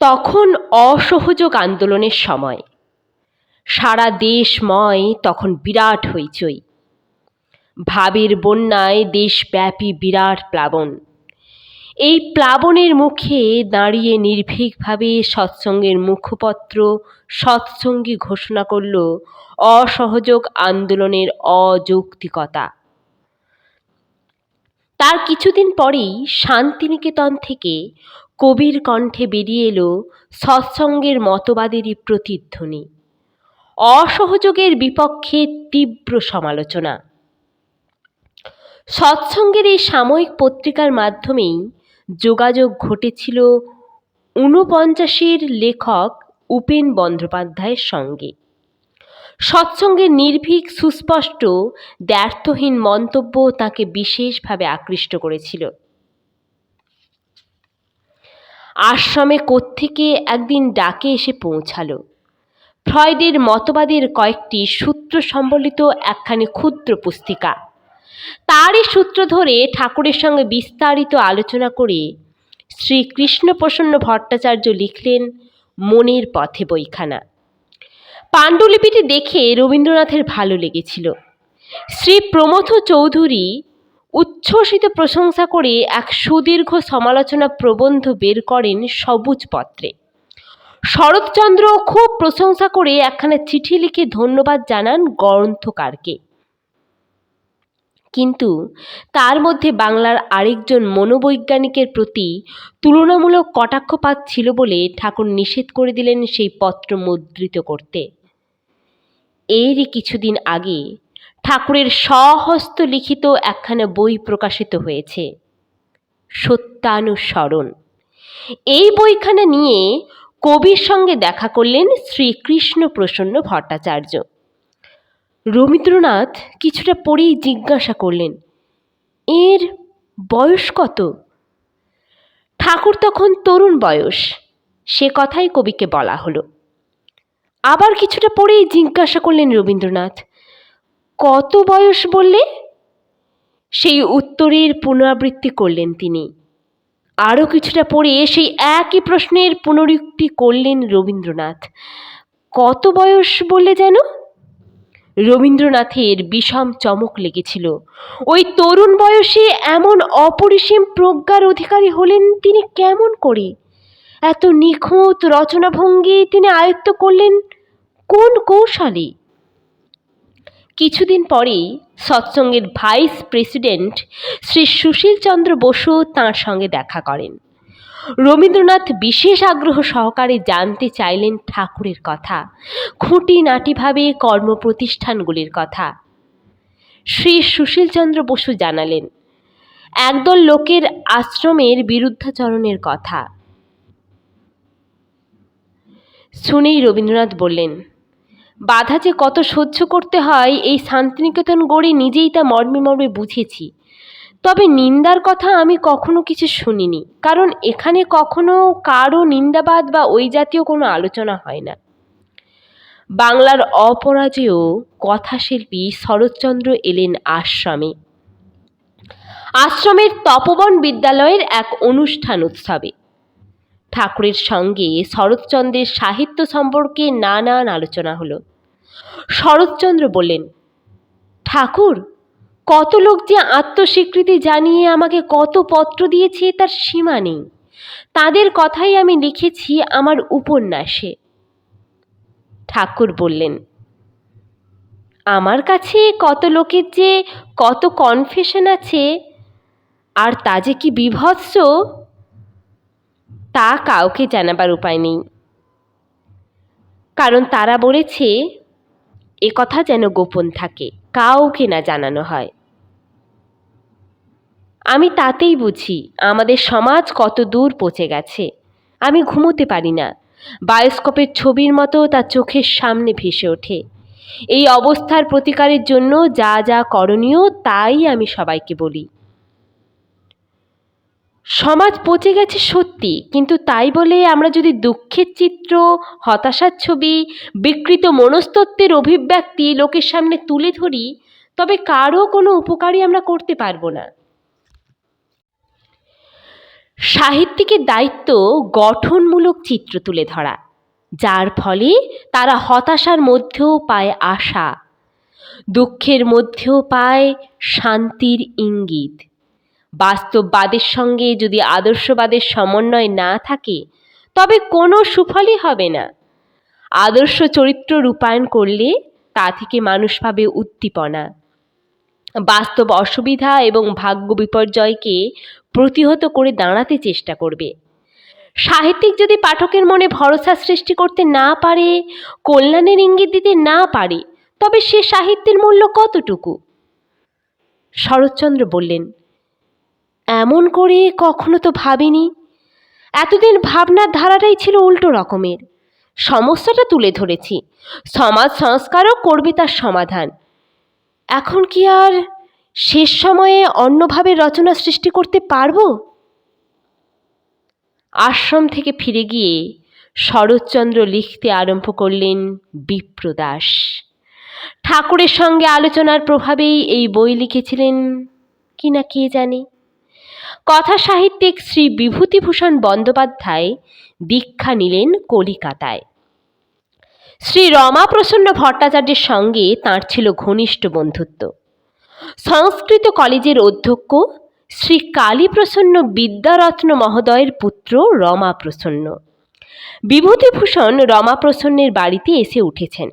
তখন অসহযোগ আন্দোলনের সময়। সারা দেশময় তখন বিরাট হইচই। ভাবের বন্যায় দেশব্যাপী বিরাট প্লাবন। এই প্লাবনের মুখে দাঁড়িয়ে নির্ভীকভাবে সৎসঙ্গের মুখপত্র, সৎসঙ্গী ঘোষণা করল অসহযোগ আন্দোলনের অযৌক্তিকতা। তার কিছুদিন পরেই শান্তিনিকেতন থেকে কবির কণ্ঠে বেরিয়ে এলো সৎসঙ্গের মতবাদেরই প্রতিধ্বনি। অসহযোগের বিপক্ষে তীব্র সমালোচনা। সৎসঙ্গের এই সাময়িক পত্রিকার মাধ্যমেই যোগাযোগ ঘটেছিল ঊনপঞ্চাশের লেখক উপেন বন্দ্যোপাধ্যায়ের সঙ্গে। সৎসঙ্গের নির্ভীক, সুস্পষ্ট দ্ব্যর্থহীন মন্তব্য তাকে বিশেষভাবে আকৃষ্ট করেছিল। আশ্রমে কোত্থেকে একদিন ডাকে এসে পৌঁছালো। ফ্রয়েডের মতবাদের কয়েকটি সূত্র সম্বলিত একখানি ক্ষুদ্র পুস্তিকা। তারই সূত্র ধরে ঠাকুরের সঙ্গে বিস্তারিত আলোচনা করে শ্রী কৃষ্ণপ্রসন্ন ভট্টাচার্য লিখলেন মনের পথে বইখানা। পাণ্ডুলিপিটি দেখে রবীন্দ্রনাথের ভালো লেগেছিল। শ্রী প্রমথ চৌধুরী উচ্ছ্বসিত প্রশংসা করে এক সুদীর্ঘ সমালোচনা প্রবন্ধ বের করেন সবুজ পত্রে। শরৎচন্দ্র খুব প্রশংসা করে একখানা চিঠি লিখে ধন্যবাদ জানান গ্রন্থকারকে। কিন্তু তার মধ্যে বাংলার আরেকজন মনোবৈজ্ঞানিকের প্রতি তুলনামূলক কটাক্ষপাত ছিল বলে ঠাকুর নিষেধ করে দিলেন সেই পত্র মুদ্রিত করতে। এরই কিছুদিন আগে ঠাকুরের স্বহস্ত লিখিত একখানা বই প্রকাশিত হয়েছে, সত্যানুসরণ। এই বইখানা নিয়ে কবির সঙ্গে দেখা করলেন শ্রীকৃষ্ণ প্রসন্ন ভট্টাচার্য। রবীন্দ্রনাথ কিছুটা পরেই জিজ্ঞাসা করলেন, এর বয়স কত? ঠাকুর তখন তরুণ বয়স সে কথাই কবিকে বলা হলো। আবার কিছুটা পরেই জিজ্ঞাসা করলেন রবীন্দ্রনাথ, কত বয়স বললে? সেই উত্তরের পুনরাবৃত্তি করলেন তিনি। আরও কিছুটা পরে সেই একই প্রশ্নের পুনরুক্তি করলেন রবীন্দ্রনাথ, কত বয়স বললে যেন? রবীন্দ্রনাথের বিষম চমক লেগেছিল। ওই তরুণ বয়সে এমন অপরিসীম প্রজ্ঞার অধিকারী হলেন তিনি কেমন করে? এত নিখুঁত রচনাভঙ্গি তিনি আয়ত্ত করলেন কোন কৌশলে? কিছুদিন পরেই সৎসঙ্গের ভাইস প্রেসিডেন্ট শ্রী সুশীল চন্দ্র বসু তাঁর সঙ্গে দেখা করেন। রবীন্দ্রনাথ বিশেষ আগ্রহ সহকারে জানতে চাইলেন ঠাকুরের কথা, খুঁটিনাটিভাবে কর্মপ্রতিষ্ঠানগুলির কথা। শ্রী সুশীলচন্দ্র বসু জানালেন, একদল লোকের আশ্রমের বিরুদ্ধাচরণের কথা। শুনেই রবীন্দ্রনাথ বললেন, বাধা যে কত সহ্য করতে হয়, এই শান্তিনিকেতন গড়ে নিজেই তা মর্মে মর্মে বুঝেছি। তবে নিন্দার কথা আমি কখনো কিছু শুনিনি, কারণ এখানে কখনো কারও নিন্দাবাদ বা ওই জাতীয় কোনো আলোচনা হয় না। বাংলার অপরাজেয় কথাশিল্পী শরৎচন্দ্র এলেন আশ্রমে। আশ্রমের তপবন বিদ্যালয়ের এক অনুষ্ঠান উৎসবে। ঠাকুরের সঙ্গে শরৎচন্দ্রের সাহিত্য সম্পর্কে নানান আলোচনা হলো। শরৎচন্দ্র বললেন, ঠাকুর কত লোক যে আত্মস্বীকৃতি জানিয়ে আমাকে কত পত্র দিয়েছে তার সীমা নেই। তাদের কথাই আমি লিখেছি আমার উপন্যাসে। ঠাকুর বললেন, আমার কাছে কত লোকের যে কত কনফেশন আছে, আর তা যে কি বিভৎস, তা কাউকে জানাবার উপায় নেই। কারণ তারা বলেছে, এ কথা যেন গোপন থাকে, কাউকে না জানানো হয়। আমি তাতেই বুঝি আমাদের সমাজ কত দূর পচে গেছে। আমি ঘুমোতে পারি না। বায়োস্কোপের ছবির মতো তার চোখের সামনে ভেসে ওঠে। এই অবস্থার প্রতিকারের জন্য যা যা করণীয় তাই আমি সবাইকে বলি। সমাজ পচে গেছে সত্যি, কিন্তু তাই বলে আমরা যদি দুঃখের চিত্র, হতাশার ছবি, বিকৃত মনস্তত্ত্বের অভিব্যক্তি লোকের সামনে তুলে ধরি, তবে কারও কোনো উপকারই আমরা করতে পারব না। সাহিত্যিকের দায়িত্ব গঠনমূলক চিত্র তুলে ধরা, যার ফলে তারা হতাশার মধ্যেও পায় আশা, দুঃখের মধ্যেও পায় শান্তির ইঙ্গিত। বাস্তববাদের সঙ্গে যদি আদর্শবাদের সমন্বয় না থাকে, তবে কোনো সুফলই হবে না। আদর্শ চরিত্র রূপায়ণ করলে তা থেকে মানুষ পাবে উদ্দীপনা। বাস্তব অসুবিধা এবং ভাগ্য বিপর্যয়কে প্রতিহত করে দাঁড়াতে চেষ্টা করবে। সাহিত্যিক যদি পাঠকের মনে ভরসা সৃষ্টি করতে না পারে, কল্যাণের ইঙ্গিত দিতে না পারে, তবে সে সাহিত্যের মূল্য কতটুকু? শরৎচন্দ্র বললেন, এমন করে কখনো তো ভাবিনি। এতদিন ভাবনার ধারাটাই ছিল উল্টো রকমের। সমস্যাটা তুলে ধরেছি। সমাজ সংস্কারও করবে তার সমাধান। এখন কি আর শেষ সময়ে অন্যভাবে রচনা সৃষ্টি করতে পারব? আশ্রম থেকে ফিরে গিয়ে শরৎচন্দ্র লিখতে আরম্ভ করলেন বিপ্রদাস। ঠাকুরের সঙ্গে আলোচনার প্রভাবেই এই বই লিখেছিলেন কি না কে জানে। কথা সাহিত্যিক শ্রী বিভূতিভূষণ বন্দ্যোপাধ্যায় দীক্ষা নিলেন কলিকাতায়। শ্রী রমাপ্রসন্ন ভট্টাচার্যের সঙ্গে তাঁর ছিল ঘনিষ্ঠ বন্ধুত্ব। সংস্কৃত কলেজের অধ্যক্ষ শ্রী কালীপ্রসন্ন বিদ্যারত্ন মহোদয়ের পুত্র রমাপ্রসন্ন। বিভূতিভূষণ রমাপ্রসন্নের বাড়িতে এসে উঠেছেন।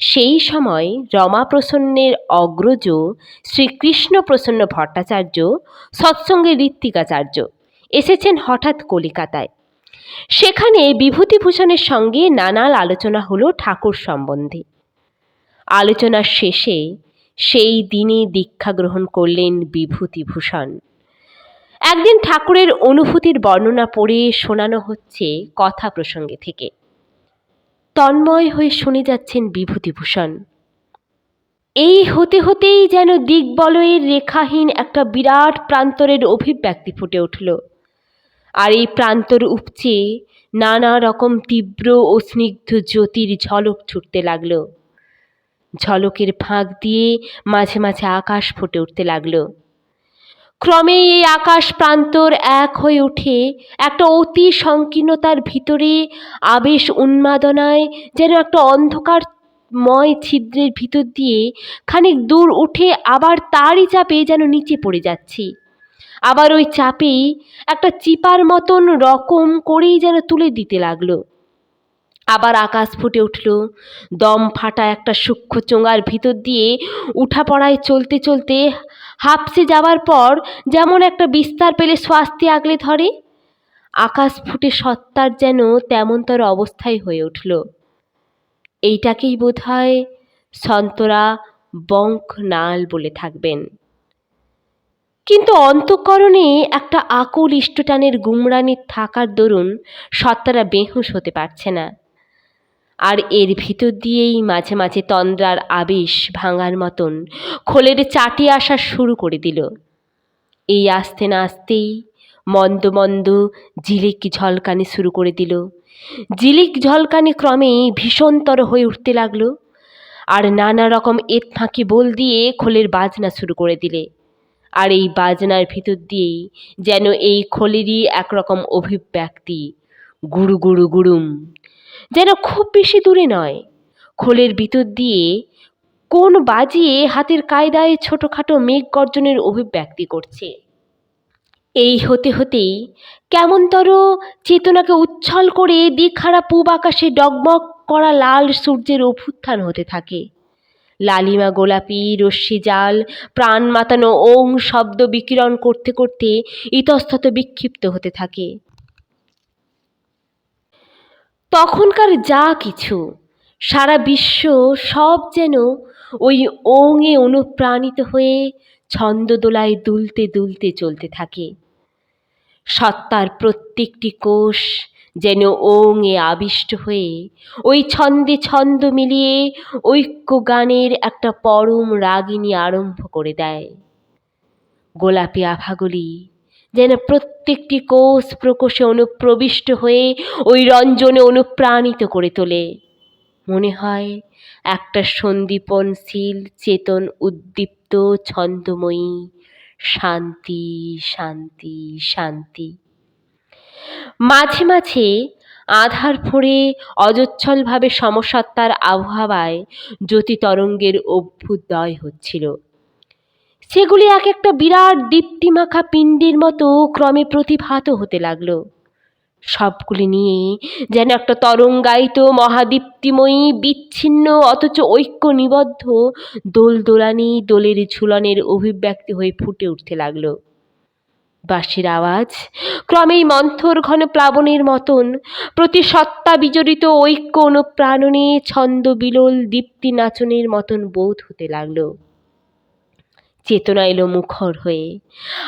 সেই সময় রমাপ্রসন্নের অগ্রজ শ্রীকৃষ্ণপ্রসন্ন ভট্টাচার্য সৎসঙ্গে ঋত্বিকাচার্য এসেছেন হঠাৎ কলিকাতায়। সেখানে বিভূতিভূষণের সঙ্গে নানাল আলোচনা হলো ঠাকুর সম্বন্ধে। আলোচনার শেষে সেই দিনে দীক্ষা গ্রহণ করলেন বিভূতিভূষণ। একদিন ঠাকুরের অনুভূতির বর্ণনা পড়ে শোনানো হচ্ছে কথা প্রসঙ্গে থেকে। তন্ময় হয়ে শুনে যাচ্ছেন বিভূতিভূষণ। এই হতে হতেই যেন দিগ্বলয়ের রেখাহীন একটা বিরাট প্রান্তরের অভিব্যক্তি ফুটে উঠল। আর এই প্রান্তর উপচে নানা রকম তীব্র ও স্নিগ্ধ জ্যোতির ঝলক ছুটতে লাগল। ঝলকের ফাঁক দিয়ে মাঝে মাঝে আকাশ ফুটে উঠতে লাগল। ক্রমে এই আকাশ প্রান্তর এক হয়ে ওঠে একটা অতি সংকীর্ণতার ভিতরে আবেশ উন্মাদনায় যেন একটা অন্ধকার ময় ছিদ্রের ভিতর দিয়ে খানিক দূর উঠে আবার তারই চাপে যেন নিচে পড়ে যাচ্ছি। আবার ওই চাপেই একটা চিপার মতন রকম করেই যেন তুলে দিতে লাগল। আবার আকাশ ফুটে উঠল। দম ফাটা একটা সূক্ষ্ম চোঙার ভিতর দিয়ে উঠা পড়ায় চলতে চলতে হাঁপসে যাওয়ার পর যেমন একটা বিস্তার পেলে স্বাস্তি আগলে ধরে। আকাশ ফুটে সত্তার যেন তেমনতর অবস্থায় হয়ে উঠল। এইটাকেই বোধ হয় সন্তরা বঙ্ক নাল বলে থাকবেন। কিন্তু অন্তঃকরণে একটা আকুল ইষ্টটানের গুমরানি থাকার দরুন সত্তারা বেহুশ হতে পারছে না। আর এর ভিতর দিয়েই মাঝে মাঝে তন্দ্রার আবেশ ভাঙার মতন খোলের চাটি আসা শুরু করে দিল। এই আসতে না আসতেই মন্দ মন্দ জিলিক ঝলকানি শুরু করে দিল। জিলিক ঝলকানি ক্রমে ভীষণতর হয়ে উঠতে লাগল। আর নানা রকম এত ফাঁকি বল দিয়ে খোলের বাজনা শুরু করে দিলে। আর এই বাজনার ভিতর দিয়েই যেন এই খোলেরই একরকম অভিব্যক্তি। গুরু গুরু গুরুম যেন খুব বেশি দূরে নয়। খোলের ভিতর দিয়ে কোন বাজিয়ে হাতের কায়দায় ছোটোখাটো মেঘ গর্জনের অভিব্যক্তি করছে। এই হতে হতেই কেমনতর চেতনাকে উচ্ছল করে দিকহারা পূব আকাশে ডগমগ করা লাল সূর্যের অভ্যুত্থান হতে থাকে। লালিমা গোলাপি, রশ্মি জাল, প্রাণ মাতানো ওং শব্দ বিকিরণ করতে করতে ইতস্তত বিক্ষিপ্ত হতে থাকে। তখনকার যা কিছু, সারা বিশ্ব সব যেন ওই ওঙে অনুপ্রাণিত হয়ে ছন্দদোলায় দুলতে দুলতে চলতে থাকে। সত্তার প্রত্যেকটি কোষ যেন ওং এ আবিষ্ট হয়ে ওই ছন্দে ছন্দ মিলিয়ে ঐক্য গানের একটা পরম রাগিনী আরম্ভ করে দেয়। গোলাপি আভাগুলি যেন প্রত্যেকটি কোষ প্রকোষে অনুপ্রবিষ্ট হয়ে ওই রঞ্জনে অনুপ্রাণিত করে তোলে। মনে হয় একটা সন্দীপনশীল চেতন উদ্দীপ্ত, ছন্দময়ী, শান্তি শান্তি শান্তি। মাঝে মাঝে আধার ফোঁড়ে অজচ্ছলভাবে সমসত্তার আবহাওয়ায় জ্যোতি তরঙ্গের অভ্যুদয় হচ্ছিল। সেগুলি এক একটা বিরাট দীপ্তিমাখা পিণ্ডের মতো ক্রমে প্রতিভাত হতে লাগল। সবগুলি নিয়ে যেন একটা তরঙ্গায়িত মহাদীপ্তিময়ী, বিচ্ছিন্ন, অথচ ঐক্য নিবদ্ধ দোল দোলানি দোলের ঝুলনের অভিব্যক্তি হয়ে ফুটে উঠতে লাগল। বাঁশির আওয়াজ। ক্রমেই মন্থর ঘন প্লাবনের মতন প্রতি সত্তা বিজড়িত ঐক্য অনুপ্রাণনে ছন্দ বিলোল দীপ্তি নাচনের মতন বোধ হতে লাগল। চেতনা এলো মুখর হয়ে।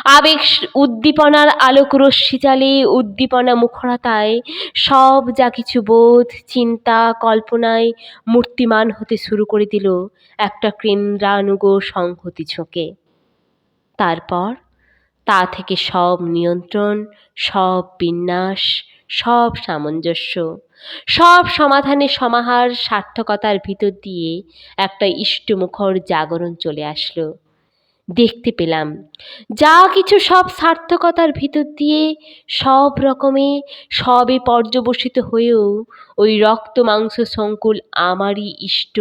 আবেগ উদ্দীপনার আলোক রশ্মি জালে উদ্দীপনা মুখরতায় সব যা কিছু বোধ, চিন্তা, কল্পনায় মূর্তিমান হতে শুরু করে দিল একটা কেন্দ্রানুগ সংহতি ঝোঁকে। তারপর তা থেকে সব নিয়ন্ত্রণ, সব বিন্যাস, সব সামঞ্জস্য, সব সমাধানে সমাহার সার্থকতার ভিতর দিয়ে একটা ইষ্টমুখর জাগরণ চলে আসলো। দেখতে পেলাম, যা কিছু সব সার্থকতার ভিতর দিয়ে সব রকমে সবে পর্যবসিত হয়েও ওই রক্ত মাংস সংকুল আমারই ইষ্ট,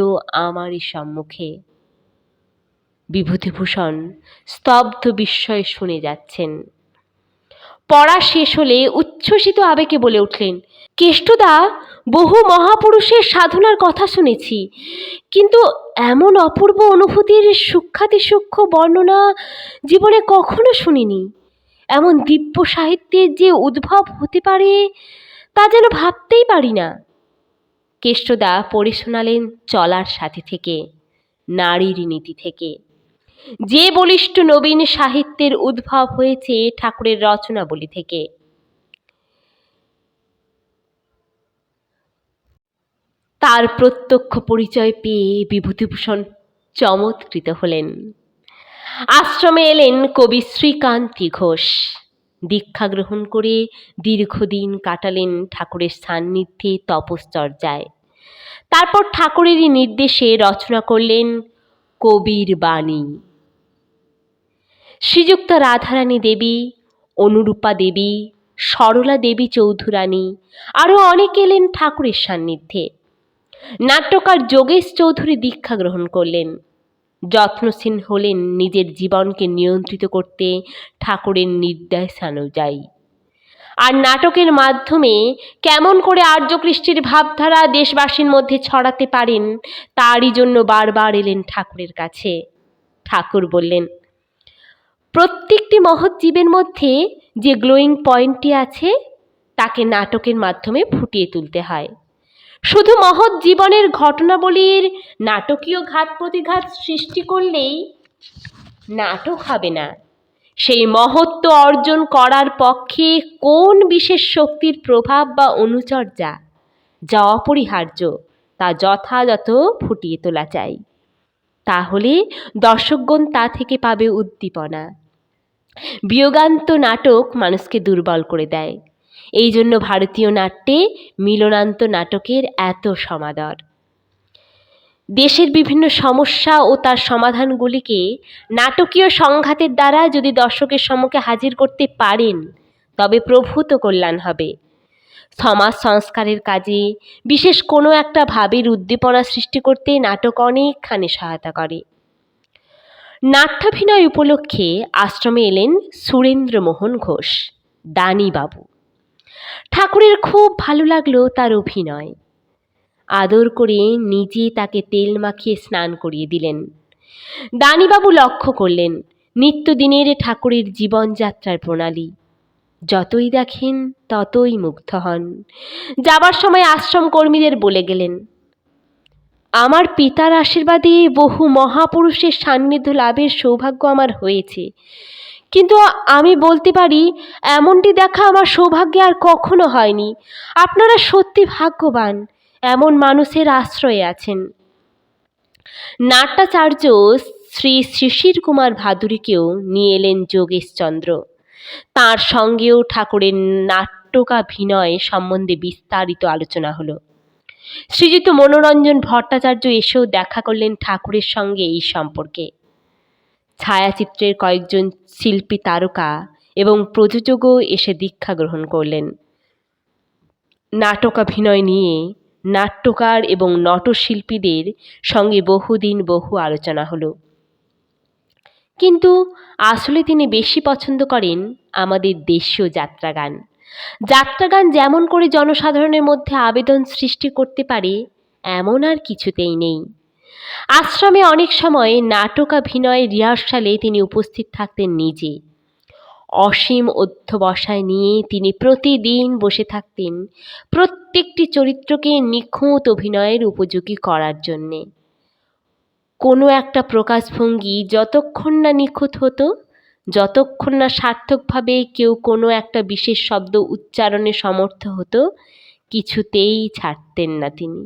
আমারই সম্মুখে। বিভূতিভূষণ স্তব্ধ বিস্ময়ে শুনে যাচ্ছেন। পড়া শেষ হলে উচ্ছ্বসিত আবেগে বলে উঠলেন, কেষ্টদা, বহু মহাপুরুষের সাধনার কথা শুনেছি, কিন্তু এমন অপূর্ব অনুভূতির সূক্ষাতি সূক্ষ্ম বর্ণনা জীবনে কখনো শুনিনি। এমন দিব্য সাহিত্যের যে উদ্ভব হতে পারে, তা যেন ভাবতেই পারি না। কেষ্টদা পড়ে শোনালেন চলার সাথে থেকে, নারীর নীতি থেকে। যে বলিষ্ঠ নবীন সাহিত্যের উদ্ভব হয়েছে ঠাকুরের রচনাবলী থেকে। তার প্রত্যক্ষ পরিচয় পেয়ে বিভূতিভূষণ চমৎকৃত হলেন। আশ্রমে এলেন কবি শ্রীকান্তি ঘোষ। দীক্ষা গ্রহণ করে দীর্ঘদিন কাটালেন ঠাকুরের সান্নিধ্যে তপশ্চর্যায়। তারপর ঠাকুরেরই নির্দেশে রচনা করলেন কবির বাণী। শ্রীযুক্ত রাধারানী দেবী, অনুরূপা দেবী, সরলা দেবী চৌধুরানী, আরও অনেকে এলেন ঠাকুরের সান্নিধ্যে। নাট্যকার যোগেশ চৌধুরী দীক্ষা গ্রহণ করলেন। যত্নশীল হলেন নিজের জীবনকে নিয়ন্ত্রিত করতে ঠাকুরের নির্দেশানুযায়ী। আর নাটকের মাধ্যমে কেমন করে আর্যকৃষ্টির ভাবধারা দেশবাসীর মধ্যে ছড়াতে পারেন, তারই জন্য বারবার এলেন ঠাকুরের কাছে। ঠাকুর বললেন প্রত্যেকটি মহৎ জীবের মধ্যে যে গ্লোয়িং পয়েন্টটি আছে, তাকে নাটকের মাধ্যমে ফুটিয়ে তুলতে হয়। শুধু মহৎ জীবনের ঘটনাবলীর নাটকীয় ঘাত প্রতিঘাত সৃষ্টি করলেই নাটক হবে না। সেই মহত্ব অর্জন করার পক্ষে কোন বিশেষ শক্তির প্রভাব বা অনুচর্যা যা অপরিহার্য, তা যথাযথ ফুটিয়ে তোলা চাই। তাহলে দর্শকগণ তা থেকে পাবে উদ্দীপনা। বিয়োগান্ত নাটক মানুষকে দুর্বল করে দেয়। এই জন্য ভারতীয় নাট্যে মিলনান্ত নাটকের এত সমাদর। দেশের বিভিন্ন সমস্যা ও তার সমাধানগুলিকে নাটকীয় সংঘাতের দ্বারা যদি দর্শকের সম্মুখে হাজির করতে পারেন, তবে প্রভূত কল্যাণ হবে। সমাজ সংস্কারের কাজে বিশেষ কোনো একটা ভাবের উদ্দীপনা সৃষ্টি করতে নাটক অনেকখানি সহায়তা করে। নাট্যাভিনয় উপলক্ষে আশ্রমে এলেন সুরেন্দ্রমোহন ঘোষ, দানিবাবু। ঠাকুরের খুব ভালো লাগল তার অভিনয়। আদর করে নিজে তাকে তেল মাখিয়ে স্নান করিয়ে দিলেন। দানিবাবু লক্ষ্য করলেন, নিত্যদিনের ঠাকুরের জীবনযাত্রার প্রণালী। যতই দেখেন, ততই মুগ্ধ হন। যাবার সময় আশ্রম কর্মীদের বলে গেলেন আমার পিতার আশীর্বাদে বহু মহাপুরুষের সান্নিধ্য লাভের সৌভাগ্য আমার হয়েছে। কিন্তু আমি বলতে পারি, এমনটি দেখা আমার সৌভাগ্যে আর কখনো হয়নি। আপনারা সত্যি ভাগ্যবান, এমন মানুষের আশ্রয়ে আছেন। নাট্যাচার্য শ্রী শিশির কুমার ভাদুরীকেও নিয়ে এলেন যোগেশচন্দ্র। তার সঙ্গেও ঠাকুরের নাট্যকাভিনয় সম্বন্ধে বিস্তারিত আলোচনা হলো। শ্রীযুক্ত মনোরঞ্জন ভট্টাচার্য এসেও দেখা করলেন ঠাকুরের সঙ্গে এই সম্পর্কে। ছায়াচিত্রের কয়েকজন শিল্পী তারকা এবং প্রযোজকও এসে দীক্ষা গ্রহণ করলেন। নাটকাভিনয় নিয়ে নাট্যকার এবং নটশিল্পীদের সঙ্গে বহুদিন বহু আলোচনা হলো। কিন্তু আসলে তিনি বেশি পছন্দ করেন আমাদের দেশীয় যাত্রাগান। যাত্রাগান যেমন করে জনসাধারণের মধ্যে আবেদন সৃষ্টি করতে পারে, এমন আর কিছুতেই নেই। আশ্রমে অনেক সময় নাটকাভিনয় রিহার্সালে তিনি উপস্থিত থাকতেন নিজে। অসীম অধ্যবসায় নিয়ে তিনি প্রতিদিন বসে থাকতেন প্রত্যেকটি চরিত্রকে নিখুঁত অভিনয়ের উপযোগী করার জন্যে। কোনো একটা প্রকাশভঙ্গি যতক্ষণ না নিখুঁত হতো যতক্ষণ না সার্থকভাবে কেউ কোনো একটা বিশেষ শব্দ উচ্চারণে সমর্থ হতো, কিছুতেই ছাড়তেন না তিনি।